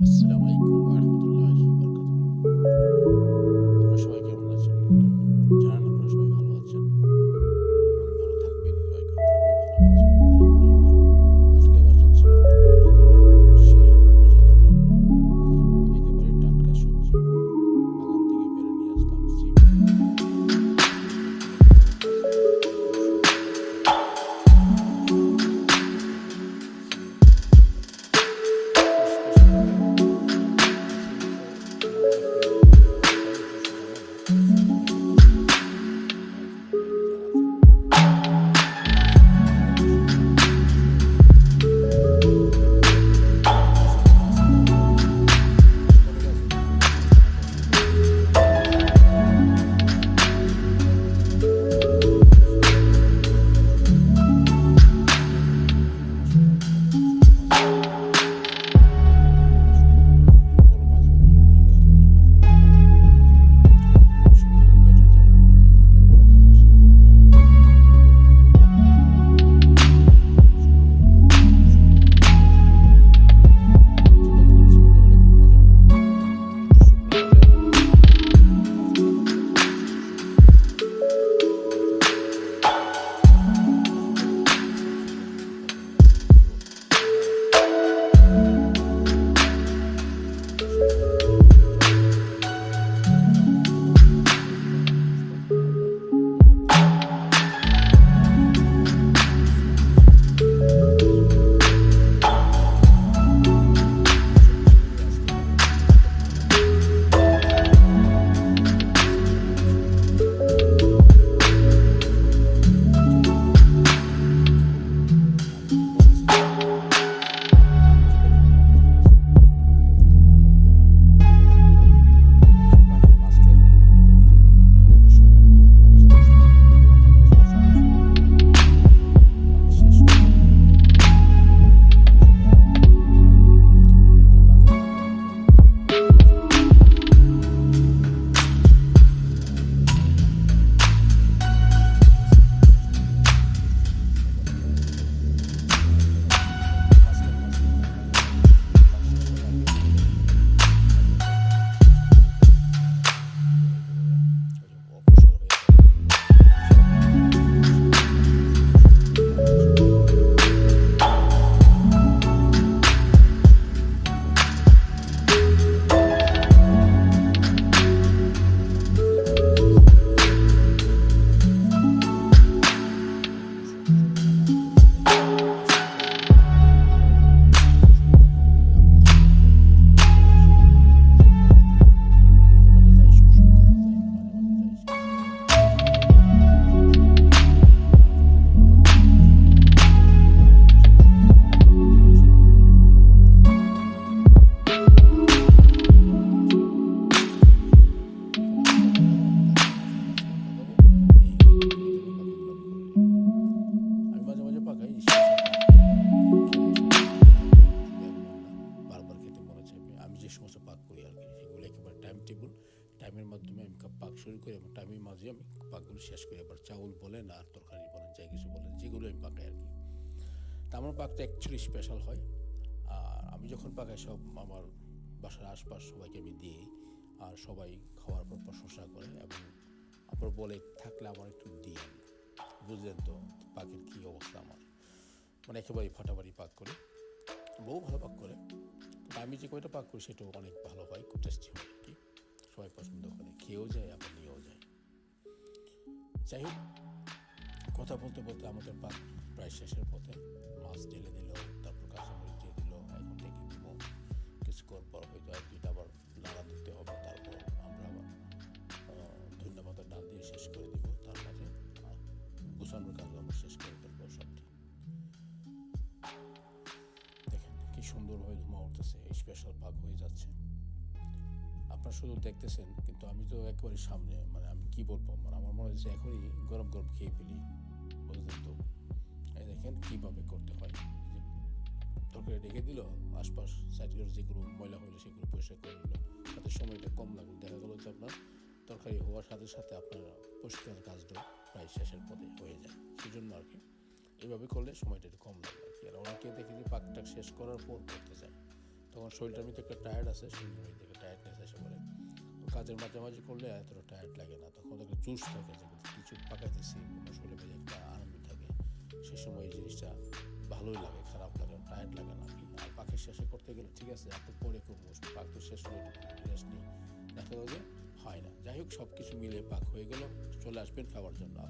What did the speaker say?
আসসালামু আলাইকুম ওয়া রাহমাতুল্লাহি ওয়া বারাকাতুহু। আপনারা সবাই কেমন আছেন? আর কি সেগুলো একেবারে টাইম টেবিল টাইমের মাধ্যমে আমি পাক শুরু করি এবং টাইমের মাঝে আমি পাকগুলো শেষ করি। আবার চাউল বলেন আর তরকারি বলেন যাই কিছু বলেন, যেগুলো আমি পাকাই আর কি তা আমার পাকটা অ্যাকচুয়ালি স্পেশাল হয়। আর আমি যখন পাকাই, সব আমার বাসার আশপাশ সবাইকে আমি দিই আর সবাই খাওয়ার পর প্রশংসা করে এবং আবার বলে, থাকলে আমার একটু দিন বুঝলেন তো, পাকের কী অবস্থা আমার। মানে একেবারেই ফাটাফাটি পাক করে। বউ ভালো পাক করে। আমি যে কয়টা পাক করি সেটাও অনেক ভালো হয়, খুব টেস্টি হয় আর কি। সবাই পছন্দ করে, খেয়েও যায়, আবার নিয়েও যায়। যাই হোক, কথা বলতে বলতে আমাদের পাক প্রায় শেষের পথে, মাছ ঢেলে দিল। সুন্দরভাবে ধোঁয়া উঠতেছে স্পেশাল পাক হয়ে যাচ্ছে। আপনারা শুধু দেখতেছেন, কিন্তু আমি তো একেবারে সামনে মানে আমি কি বলব মানে আমার মনে হচ্ছে এখনই গরম গরম খেয়ে ফেলি, বুঝলেন তো। এই দেখেন কীভাবে করতে হয়। তরকারি রেখে দিল, আশপাশ সাইডের যেগুলো ময়লা হইল সেগুলো পরিষ্কার করে দিল তাতে সময়টা কম লাগল, দেখা গেলো যে আপনার তরকারি হওয়ার সাথে সাথে আপনার পরিষ্কার কাজটা প্রায় শেষের পথে হয়ে যায় সেই জন্য আর কি। এইভাবে করলে সময়টা একটু কম লাগে আর কি আর অনেকে দেখি যে পাকটা শেষ করার পর করতে যায় তখন শরীরটার মধ্যে একটা টায়ার্ড আছে শরীরের মধ্যে একটা টায়ার্ডনেস পড়ে। তো কাজের মাঝামাঝি করলে এতটা টায়ার্ড লাগে না। তখন একটা জুস থাকে যে কিছু পাকাইতেছি শরীরের মধ্যে একটা আনন্দ থাকে। সে সময় এই জিনিসটা ভালোই লাগে, খারাপ লাগে টায়ার্ড লাগে না। আর পাখের শেষে করতে গেলে ঠিক আছে, এত পরে করব তো শেষ হয়ে রেস্ট নিই। দেখা গেল যে হয় না। যাই হোক সব কিছু মিলে পাক হয়ে গেল। চলে আসবেন খাবার জন্য।